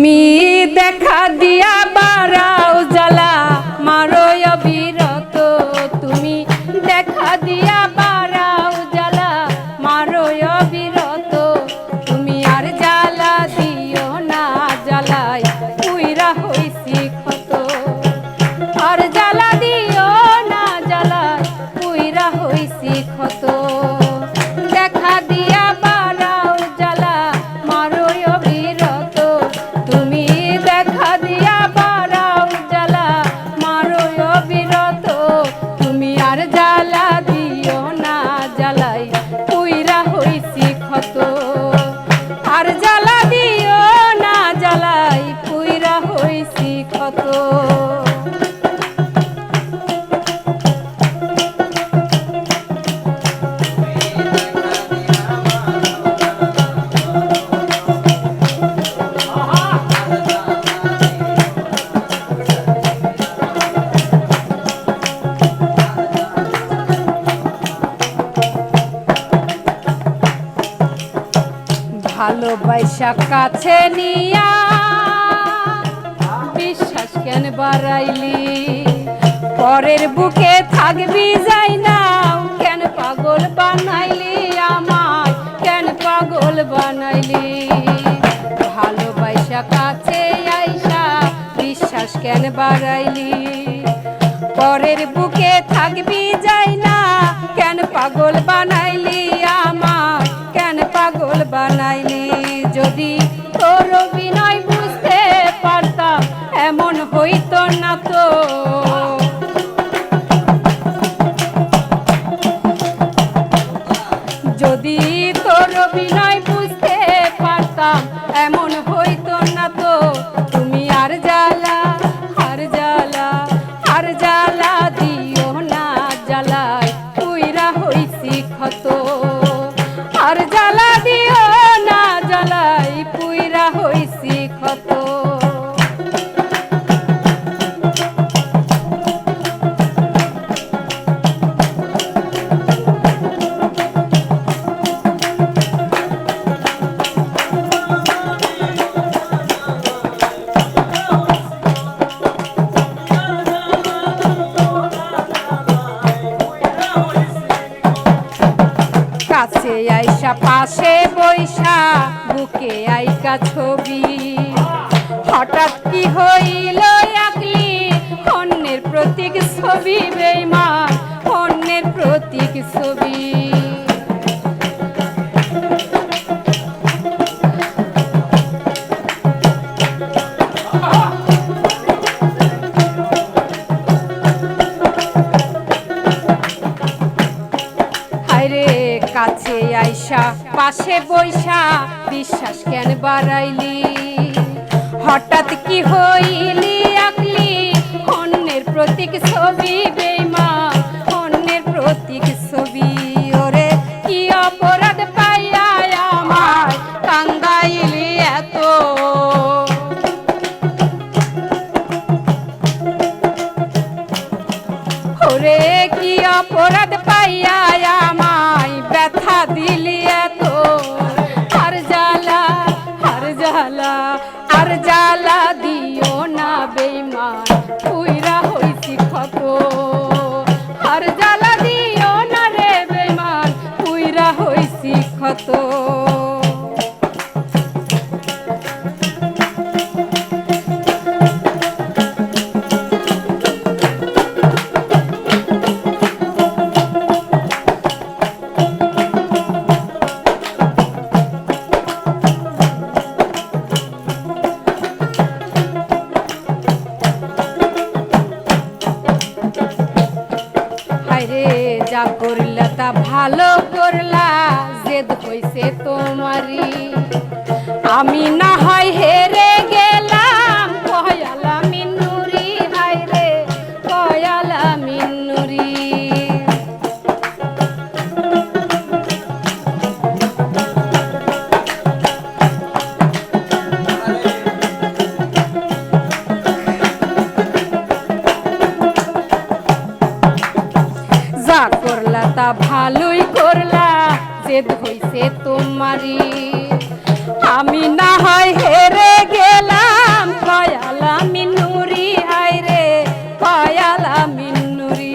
তুমি দেখা দিয়া বারাও জ্বালা মারো অবিরত। তুমি দেখা দিয়া বারাও জ্বালা মারো অবিরত। ভালোবাসা কাছে নিয়া বিশ্বাস কেন বাড়াইলি? পরের বুকে থাকবি যাই না, কেন পাগল বানাইলি আমায়? কেন পাগল বানাইলি? ভালোবাসা কাছে আইসা, বিশ্বাস কেন বাড়াইলি? পরের বুকে থাকবি যাই না, কেন পাগল বানাইলি? তোর বুঝতে পারতাম এমন আইসা পাশে বৈশা, বুকে আইকা ছবি। হঠাৎ কি হইল একলি, অন্যের প্রতীক ছবি বেইমান, অন্যের প্রতীক ছবি। আইসা, পাশে বৈশা বিশ্বাস কেন বাড়াইলি? হঠাৎ কি হইলি আকলি? অন্যের প্রতীক ছবি বেমা অন্যের প্রতীক ছবি। ওরে, কি অপরাধ পাইয়া আমার কান্দাইলি এত? ওরে, কি অপরাধ জ্বালা, আর জ্বালা দিও না বেইমান পুইরা হইছি ক্ষত। আর জ্বালা দিও না রে বেইমান পুইরা হইছি ক্ষত। হায়রে যা করলা তা ভালো করলা জেদ হইছে তোমারি আমি না হয় হেরে তা ভালোই করলা, জেদ হইছে তোমারই। আমি না হয় হেরে গেলাম পয়ালা মিনুরি আইরে হায় রে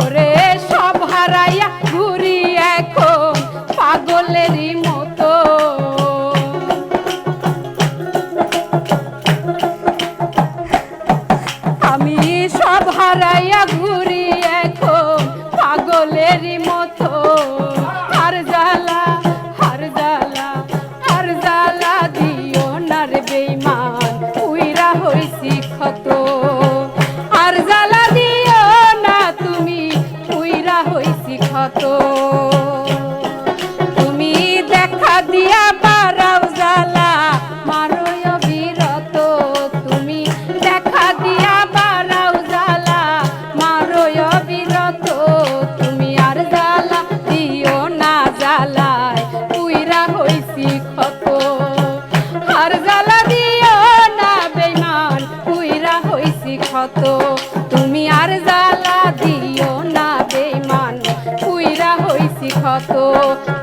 ওরে সব হারাইয়া ঘুরি এখন পাগলেরই মতো। আমি সব হারাইয়া হত। তুমি দেখা দিয়া বারাও জালা মারয় বিরত তুমি দেখা দিয়া বারাও জালা মারয় বিরত তুমি আর জ্বালা দিও না জ্বালায়, পুইরা হইছি ক্ষত। আর জ্বালা দিও না বেমান পুইরা হইছি ক্ষত। ক্ষত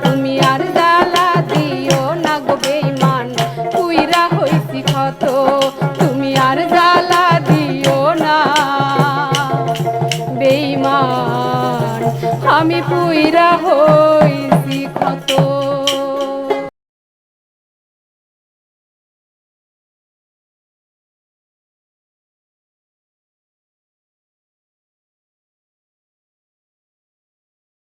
তুমি আর জ্বালা দিও না গো বেইমান কুইরা হইছি ক্ষত, তুমি আর জ্বালা দিও না। বেইমান আমি পুইরা হই